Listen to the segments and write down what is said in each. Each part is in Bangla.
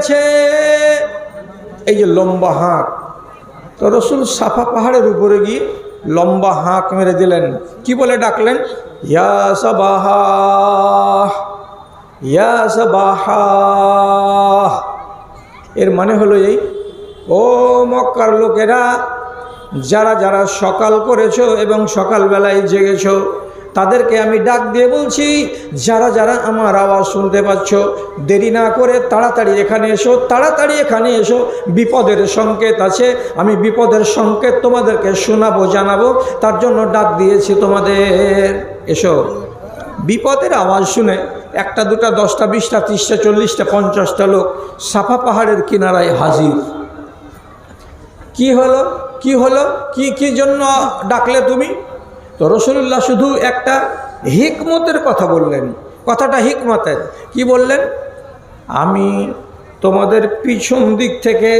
গেছে এই যে লম্বা হাঁক। তো রসুল সাফা পাহাড়ের উপরে গিয়ে লম্বা হাঁক মেরে দিলেন। কি বলে ডাকলেন? ইয়া ইয়া এর মানে হলো এই, ও মক্কার লোকেরা, যারা যারা সকাল করেছ এবং সকালবেলায় জেগেছো তাদেরকে আমি ডাক দিয়ে বলছি, যারা যারা আমার আওয়াজ শুনতে পাচ্ছ, দেরি না করে তাড়াতাড়ি এখানে এসো, তাড়াতাড়ি এখানে এসো। বিপদের সংকেত আছে, আমি বিপদের সংকেত তোমাদেরকে শোনাবো, জানাব, তার জন্য ডাক দিয়েছি তোমাদের। এসো। বিপদের আওয়াজ শুনে একটা, দুটা, দশটা, বিশটা, ত্রিশটা, চল্লিশটা, পঞ্চাশটা লোক সাফা পাহাড়ের কিনারায় হাজির। কি হলো? কি হলো? কি কি জন্য ডাকলে তুমি? তো রসুল্লাহ শুধু একটা হিকমতের কথা বললেন। কথাটা হিকমতের। কি বললেন? আমি তোমাদের পিছন দিক থেকে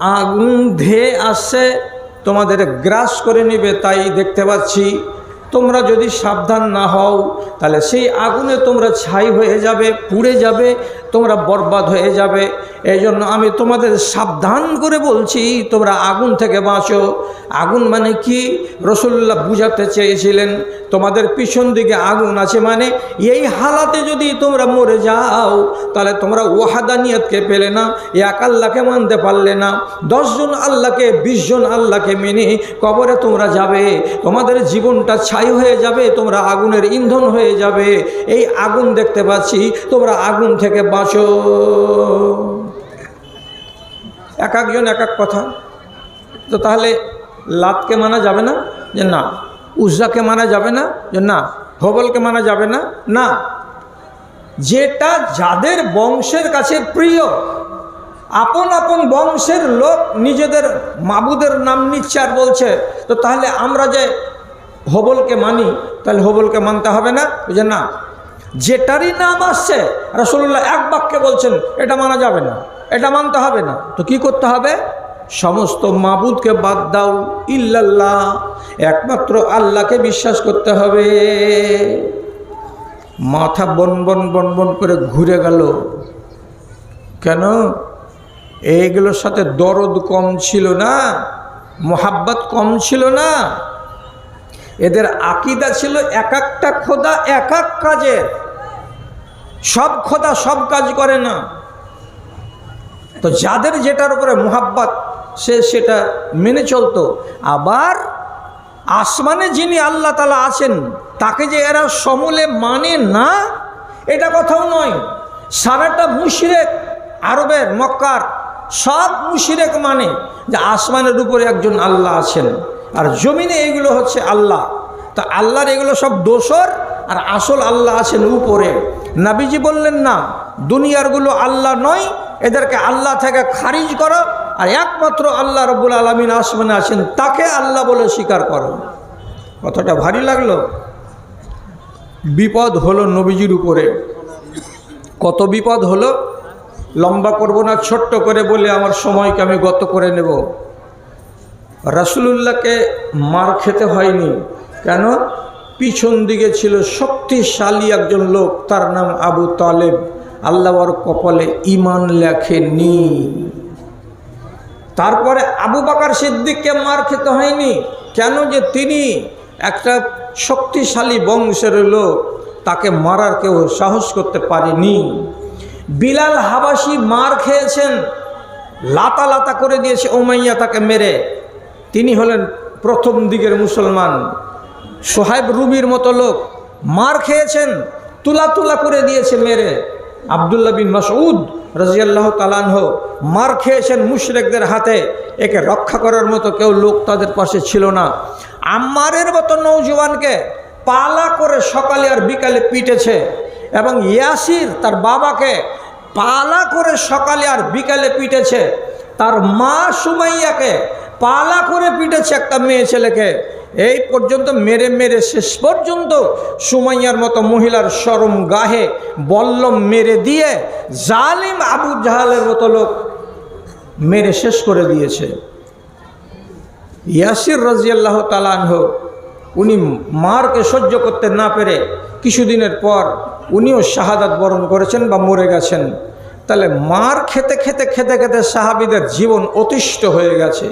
আগুন ধেয়ে আসছে, তোমাদের গ্রাস করে নেবে, তাই দেখতে পাচ্ছি। তোমরা যদি সাবধান না হও, তাহলে সেই আগুনে তোমরা ছাই হয়ে যাবে, পুড়ে যাবে তোমরা বরবাদ হয়ে যাবে। এই জন্য আমি তোমাদের সাবধান করে বলছি, তোমরা আগুন থেকে বাঁচো। আগুন মানে কি? রসুল্লাহ বুঝাতে চেয়েছিলেন, তোমাদের পিছন দিকে আগুন আছে মানে এই হালাতে যদি তোমরা মরে যাও, তাহলে তোমরা ওয়াহাদানিয়তকে পেলে না, এক আল্লাহকে মানতে পারলে না। দশজন আল্লাহকে বিশজন আল্লাহকে মেনে কবরে তোমরা যাবে। তোমাদের জীবনটা ছাই হয়ে যাবে, তোমরা আগুনের ইন্ধন হয়ে যাবে। এই আগুন দেখতে পাচ্ছি, তোমরা আগুন থেকে বাঁচো এক একজন এক এক কথা। তো তাহলে লাতকে মানা যাবে না? যে না। উজ্জাকে মানা যাবে না? যে না। হবলকে মানা যাবে না? না। যেটা যাদের বংশের কাছে প্রিয়, আপন আপন বংশের লোক নিজেদের মাবুদের নাম নিচ্ছে আর বলছে, তো তাহলে আমরা যে হবলকে মানি, তাহলে হবলকে মানতে হবে না? যে না। যেটারই নাম আসছে রসুল্লাহ এক বাক্যে বলছেন, এটা মানা যাবে না, এটা মানতে হবে না। তো কি করতে হবে? সমস্ত মাবুদকে বাদ দাও, ইল্লাল্লাহ, একমাত্র আল্লাহকে বিশ্বাস করতে হবে। মাথা বন বন বন বন করে ঘুরে গেল। কেন? এইগুলোর সাথে দরদ কম ছিল না, মোহাব্বত কম ছিল না। এদের আকিদা ছিল এক একটা খোদা এক এক কাজের। সব খোদা সব কাজ করে না। তো যাদের যেটার উপরে মোহাব্বত, সে সেটা মেনে চলতো। আবার আসমানে যিনি আল্লাহ তালা আছেন, তাকে যে এরা সমূলে মানে না, এটা কথাও নয়। সারাটা মুশরেক, আরবের, মক্কার, সব মুশরেক মানে যে আসমানের উপরে একজন আল্লাহ আছেন। আর জমিনে এগুলো হচ্ছে আল্লাহ। তা আল্লাহর এগুলো সব দোসর আর আসল আল্লাহ আছেন উপরে। নাবিজি বললেন, না দুনিয়ারগুলো আল্লাহ নয়, এদেরকে আল্লাহ থেকে খারিজ করো আর একমাত্র আল্লাহ রবুল আলমিন আসমানে আছেন, তাকে আল্লাহ বলে স্বীকার করো। কথাটা ভারী লাগল। বিপদ হলো নবীজির উপরে। কত বিপদ হলো? লম্বা করব না, ছোট্ট করে বলে আমার সময়কে আমি গত করে নেব। রাসুলুল্লাহকে মার খেতে হয়নি। কেন? পিছন দিকে ছিল শক্তিশালী একজন লোক, তার নাম আবু তালেব। আল্লাহর কপালে ইমান লেখেনি। তারপরে আবু বাকার সিদ্দিককে মার খেতে হয়নি। কেন যে তিনি একটা শক্তিশালী বংশের লোক, তাকে মারার কেউ সাহস করতে পারেনি। বিলাল হাবাসি মার খেয়েছেন লাতা লাতা করে দিয়েছে ওমাইয়া তাকে মেরে। তিনি হলেন প্রথম দিকের মুসলমান। সোহাইব রুবির মতো লোক মার খেয়েছেন, তুলা তুলা করে দিয়েছে মেরে। আবদুল্লাহ বিন মাসউদ রাজিয়াল্লাহ তালানহ মার খেয়েছেন মুশরেকদের হাতে, একে রক্ষা করার মতো কেউ লোক তাদের পাশে ছিল না। আম্মারের মতো নৌজওয়ানকে পালা করে সকালে আর বিকালে পিটেছে এবং ইয়াসির তার বাবাকে পালা করে সকালে আর বিকালে পিটেছে। তার মা সুমাইয়াকে পালা করে পিটেছে একটা মেয়ে ছেলেকে। এই পর্যন্ত মেরে মেরে শেষ পর্যন্ত সুমাইয়ার মতো মহিলার সরম গাহে বল্লম মেরে দিয়ে জালিম আবু জাহালের মতো লোক মেরে শেষ করে দিয়েছে। ইয়াসির রাজিয়াল্লাহ তালানহ উনি মারকে সহ্য করতে না পেরে কিছুদিনের পর উনিও শাহাদাত বরণ করেছেন বা মরে গেছেন। তাহলে মার খেতে খেতে খেতে খেতে সাহাবিদের জীবন অতিষ্ঠ হয়ে গেছে।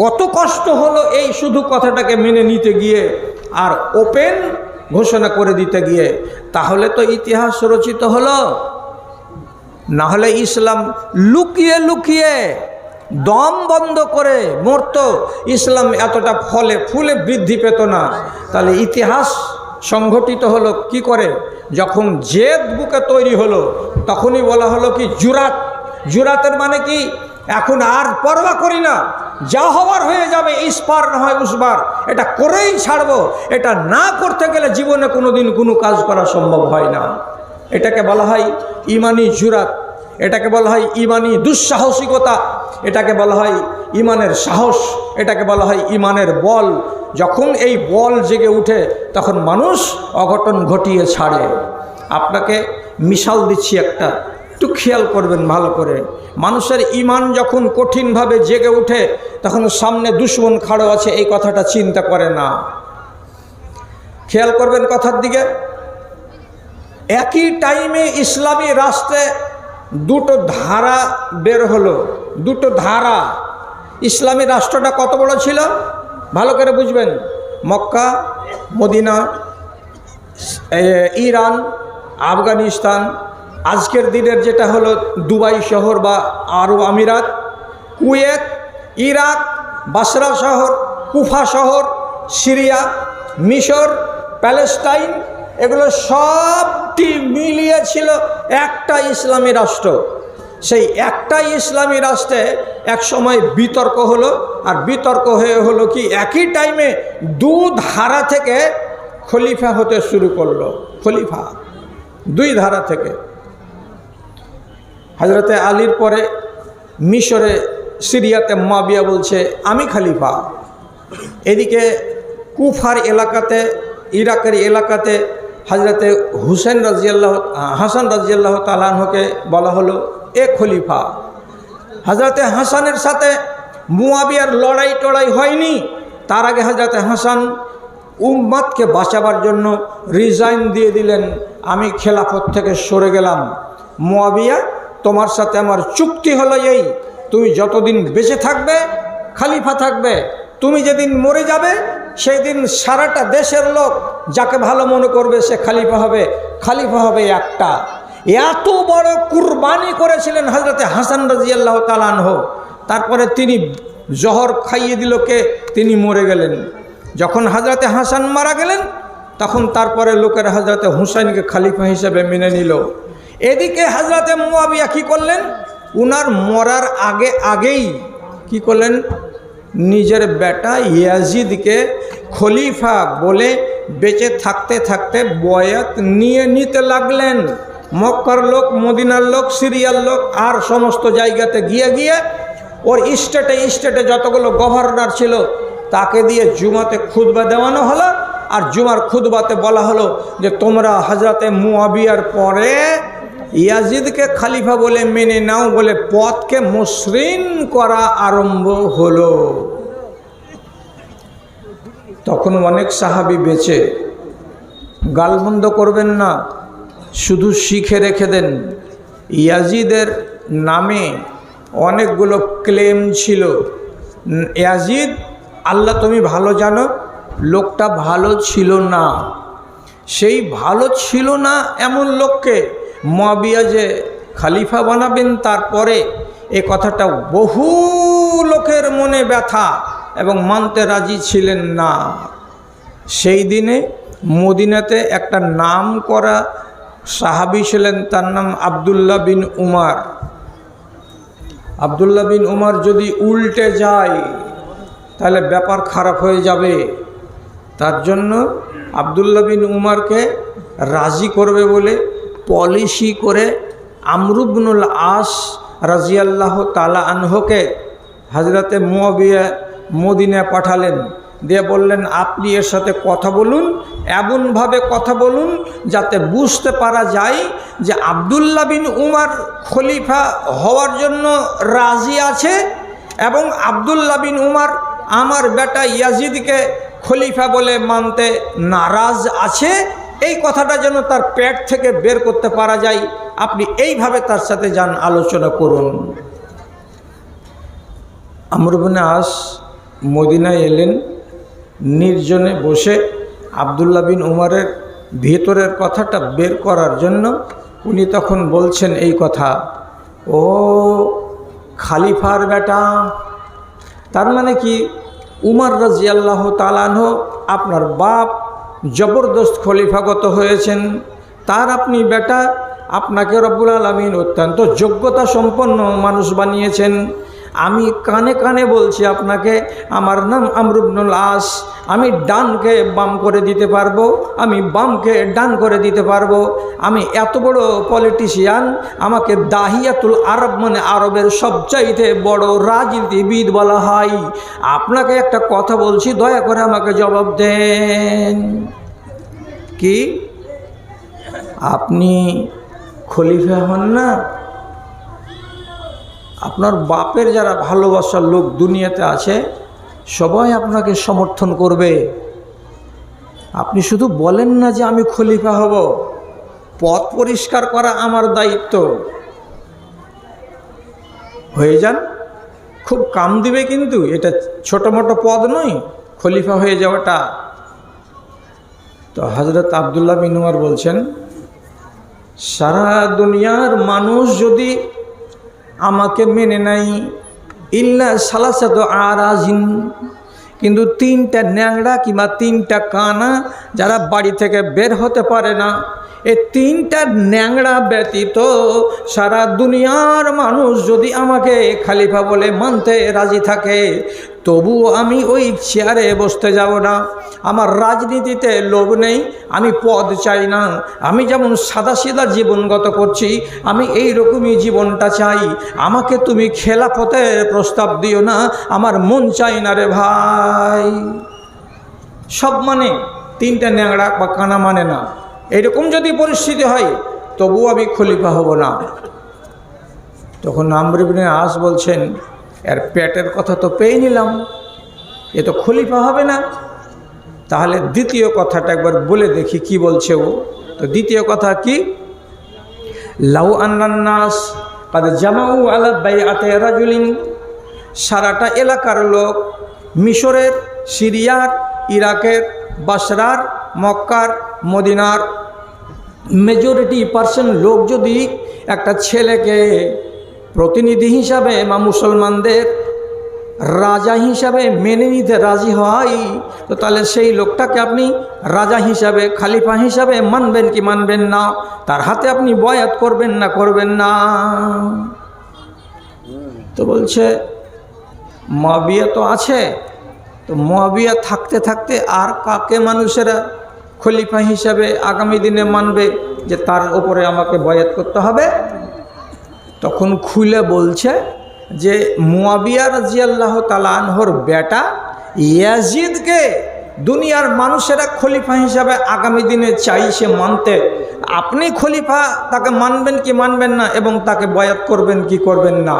কত কষ্ট হলো এই শুধু কথাটাকে মেনে নিতে গিয়ে, আর ওপেন ঘোষণা করে দিতে গিয়ে। তাহলে তো ইতিহাস রচিত হলো। না হলে ইসলাম লুকিয়ে লুকিয়ে দম বন্ধ করে মরত। ইসলাম এতটা ফলে ফুলে বৃদ্ধি পেত না। তাহলে ইতিহাস সংঘটিত হলো কি করে? যখন জেদ বুকে তৈরি হলো, তখনই বলা হলো কি, জুরাত। জুরাতের মানে কি? এখন আর পরোয়া করি না। যা হওয়ার হয়ে যাবে, ইস্পার না হয় উসবার। এটা করেই ছাড়বো। এটা না করতে গেলে জীবনে কোনো দিন কোনো কাজ করা সম্ভব হয় না। এটাকে বলা হয় ইমানি জুরাত। এটাকে বলা হয় ইমানি দুঃসাহসিকতা। এটাকে বলা হয় ইমানের সাহস। এটাকে বলা হয় ইমানের বল। যখন এই বল জেগে উঠে, তখন মানুষ অঘটন ঘটিয়ে ছাড়ে। আপনাকে মিশাল দিচ্ছি একটা একটু খেয়াল করবেন ভালো করে। মানুষের ইমান যখন কঠিনভাবে জেগে উঠে, তখন সামনে দুশ্মন খাড়ো আছে, এই কথাটা চিন্তা করে না। খেয়াল করবেন কথার দিকে। একই টাইমে ইসলামী রাষ্ট্রে দুটো ধারা বের হলো, দুটো ধারা। ইসলামী রাষ্ট্রটা কত বড় ছিল? ভালো করে বুঝবেন। মক্কা, মদিনা ইরান, আফগানিস্তান আজকের দিনের যেটা হলো দুবাই শহর বা আরব আমিরাত, কুয়েত, ইরাক, বাসরা শহর, কুফা শহর, সিরিয়া, মিশর, প্যালেস্টাইন, এগুলো সবটি মিলিয়ে ছিল একটা ইসলামী রাষ্ট্র। সেই একটা ইসলামী রাষ্ট্রে এক সময় বিতর্ক হলো, আর বিতর্ক হয়ে হলো কি, একই টাইমে দু ধারা থেকে খলিফা হতে শুরু করল। খলিফা, দুই ধারা থেকে। হজরতে আলীর পরে মিশরে, সিরিয়াতে মাবিয়া বলছে, আমি খালিফা। এদিকে কুফার এলাকাতে, ইরাকের এলাকাতে হজরতে হুসেন রাজিয়াল্লাহ হাসান রাজিয়াল্লাহ তালাহকে বলা হলো, এ খলিফা হজরতে হাসানের সাথে মুয়াবিয়ার লড়াই টড়াই হয়নি? তার আগে হজরতে হাসান উম্মাদকে বাঁচাবার জন্য রিজাইন দিয়ে দিলেন, আমি খেলাফত থেকে সরে গেলাম। মুয়াবিয়া তোমার সাথে আমার চুক্তি হলো এই, তুমি যতদিন বেঁচে থাকবে, খালিফা থাকবে, তুমি যেদিন মরে যাবে সেই দিন সারাটা দেশের লোক যাকে ভালো মনে করবে সে খালিফা হবে খালিফা হবে একটা। এত বড় কুরবানি করেছিলেন হজরতে হাসান রাজিয়াল্লাহ তালানহ তারপরে তিনি জহর খাইয়ে দিল কে? তিনি মরে গেলেন। যখন হজরতে হাসান মারা গেলেন, তখন তারপরে লোকের হজরতে হুসাইনকে খালিফা হিসেবে মেনে নিল। এদিকে হাজরাতে মুয়াবিয়া কি করলেন? উনার মরার আগে আগেই কি করলেন? নিজের বেটা ইয়াজিদকে খলিফা বলে বেঁচে থাকতে থাকতে বয়াত নিয়ে নিতে লাগলেন। মক্কার লোক, মদিনার লোক, সিরিয়ার লোক আর সমস্ত জায়গাতে গিয়ে গিয়ে ওর স্টেটে স্টেটে যতগুলো গভর্নর ছিল তাকে দিয়ে জুমাতে খুদবা দেওয়ানো হলো। আর জুমার খুদবাতে বলা হলো যে তোমরা হাজরাতে মুয়াবিয়ার পরে ইয়াজিদকে খালিফা বলে মেনে নাও বলে পথকে মসৃণ করা আরম্ভ হলো। তখন অনেক সাহাবি বেঁচে গালবন্ধ করবেন না, শুধু শিখে রেখে দেন। ইয়াজিদের নামে অনেকগুলো ক্লেম ছিল। ইয়াজিদ, আল্লাহ, তুমি ভালো জানো, লোকটা ভালো ছিল না। সেই ভালো ছিল না এমন লোককে মবিয়া যে খালিফা বানাবেন তারপরে এ কথাটা বহু লোকের মনে ব্যথা এবং মানতে রাজি ছিলেন না। সেই দিনে মদিনাতে একটা নাম করা সাহাবি ছিলেন, তার নাম আবদুল্লাহ বিন উমার। আবদুল্লাহ বিন উমার যদি উল্টে যায়, তাহলে ব্যাপার খারাপ হয়ে যাবে। তার জন্য আবদুল্লাহ বিন উমারকে রাজি করবে বলে পলিসি করে আমরুবনুল আস রাজিয়াল্লাহ তালা আনহকে হজরতে মুয়াবিয়া মদিনা পাঠালেন। দিয়ে বললেন, আপনি এর সাথে কথা বলুন, এমনভাবে কথা বলুন যাতে বুঝতে পারা যায় যে আবদুল্লাহ বিন উমার খলিফা হওয়ার জন্য রাজি আছে এবং আবদুল্লাহ বিন উমার আমার বেটা ইয়াজিদকে খলিফা বলে মানতে নারাজ আছে এই কথাটা যেন তার পেট থেকে বের করতে পারা যায়। আপনি এইভাবে তার সাথে যান, আলোচনা করুন। আমরুবিন আস মদিনায় এলেন, নির্জনে বসে আবদুল্লাহ বিন উমারের ভেতরের কথাটা বের করার জন্য উনি তখন বলছেন এই কথা, ও খালিফার বেটা, তার মানে কি? উমার রাজিয়াল্লাহ তালানহ আপনার বাপ জবরদস্ত খলিফাগত হয়েছেন। তার আপনি বেটা আপনাকে রব্বুল আলমিন অত্যন্ত যোগ্যতা সম্পন্ন মানুষ বানিয়েছেন। আমি কানে কানে বলছি আপনাকে, আমার নাম আমরুবনুল আস। আমি ডানকে বাম করে দিতে পারব, আমি বামকে ডান করে দিতে পারব। আমি এত বড় পলিটিশিয়ান আমাকে দাহিয়াতুল আরব মানে আরবের সবচাইতে বড় রাজনীতিবিদ বলা হয়। আপনাকে একটা কথা বলছি, দয়া করে আমাকে জবাব দেন। কি? আপনি খলিফা হন না? আপনার বাপের যারা ভালোবাসার লোক দুনিয়াতে আছে, সবাই আপনাকে সমর্থন করবে। আপনি শুধু বলেন না যে আমি খলিফা হব, পথ পরিষ্কার করা আমার দায়িত্ব। হয়ে যান, খুব কাম দিবে কিন্তু, এটা ছোট মোটো পদ নয়, খলিফা হয়ে যাওয়াটা। তো হজরত আবদুল্লাহ উমর বলছেন, সারা দুনিয়ার মানুষ যদি আমাকে মেনে নাই। ইল্লা সালাসাত আরাজিন। কিন্তু তিনটা ন্যাংড়া কিংবা তিনটা কানা যারা বাড়ি থেকে বের হতে পারে না এই তিনটা ন্যাংড়া ব্যতীত সারা দুনিয়ার মানুষ যদি আমাকে খালিফা বলে মানতে রাজি থাকে তবুও আমি ওই চেয়ারে বসতে যাব না। আমার রাজনীতিতে লোভ নেই, আমি পদ চাই না। আমি যেমন সাদাসিধা জীবনগত করছি, আমি এই রকমই জীবনটা চাই। আমাকে তুমি খেলাফতের প্রস্তাব দিও না, আমার মন চাই না রে ভাই। সব মানে তিনটা ন্যাংড়া বা কানা মানে না। এরকম যদি পরিস্থিতি হয়, তবুও আমি খলিফা হব না। তখন আমরিবিনে আস বলছেন, এর পেটের কথা তো পেয়ে নিলাম, এ তো খলিফা হবে না। তাহলে দ্বিতীয় কথাটা একবার বলে দেখি কি বলছে ও। তো দ্বিতীয় কথা কি? লাউ আন্নান্নাস কাদ জামাউ আলা বাই আতে রাজুলিন। সারাটা এলাকার লোক মিশরের, সিরিয়ার, ইরাকের, বাসরার, মক্কার মদিনার মেজরিটি পার্সেন্ট লোক যদি একটা ছেলেকে প্রতিনিধি হিসাবে বা মুসলমানদের রাজা হিসাবে মেনে নিতে রাজি হয়, তো তাহলে সেই লোকটাকে আপনি রাজা হিসাবে, খালিফা হিসাবে মানবেন কি মানবেন না? তার হাতে আপনি বয়াত করবেন না করবেন না। তো বলছে মবিয়া তো আছে। তো মবিয়া থাকতে থাকতে আর কাকে মানুষেরা খলিফা হিসাবে আগামী দিনে মানবে যে তার উপরে আমাকে বয়াত করতে হবে। তখন খুলে বলছে যে মুয়াবিয়া রাজিয়াল্লাহ তালানহর বেটা ইয়াজিদকে দুনিয়ার মানুষেরা খলিফা হিসাবে আগামী দিনে চাইছে মানতে। আপনি খলিফা তাকে মানবেন কি মানবেন না এবং তাকে বয়াত করবেন কি করবেন না?